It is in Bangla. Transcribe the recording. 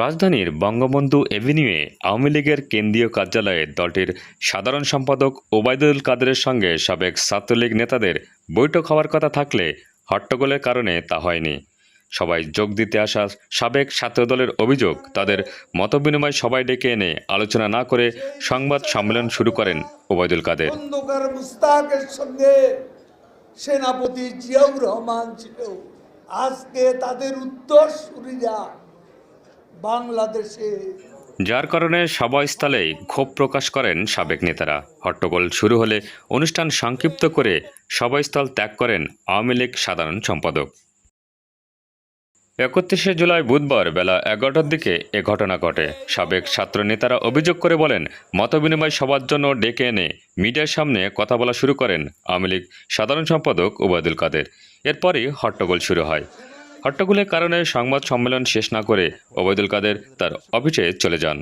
রাজধানীর বঙ্গবন্ধু এভিনিউয়ে আওয়ামী লীগের কেন্দ্রীয় কার্যালয়ে দলটির সাধারণ সম্পাদক ওবায়দুল কাদেরের সঙ্গে সাবেক ছাত্রলীগ নেতাদের বৈঠক হওয়ার কথা থাকলে হট্টগোলের কারণে তা হয়নি। সবাই যোগ দিতে আসা সাবেক ছাত্রদলের অভিযোগ, তাদের মতবিনিময় সবাই ডেকে এনে আলোচনা না করে সংবাদ সম্মেলন শুরু করেন ওবায়দুল কাদের। সেনাপতি জিয়াউর রহমান ছিল। আজকে তাদের উত্তর সুরিরা বাংলাদেশে। যার কারণে সভাস্থলেই ক্ষোভ প্রকাশ করেন সাবেক নেতারা। হট্টগোল শুরু হলে অনুষ্ঠান সংক্ষিপ্ত করে সভাস্থল ত্যাগ করেন আওয়ামী লীগ সাধারণ সম্পাদক। একত্রিশে জুলাই বুধবার বেলা এগারোটার দিকে এ ঘটনা ঘটে। সাবেক ছাত্র নেতারা অভিযোগ করে বলেন, মতবিনিময় সবার জন্য ডেকে এনে মিডিয়ার সামনে কথা বলা শুরু করেন আওয়ামী লীগ সাধারণ সম্পাদক ওবায়দুল কাদের। এরপরই হট্টগোল শুরু হয়। হট্টগোলের কারণে সংবাদ সম্মেলন শেষ না করে ওবায়দুল কাদের তার অফিসে চলে যান।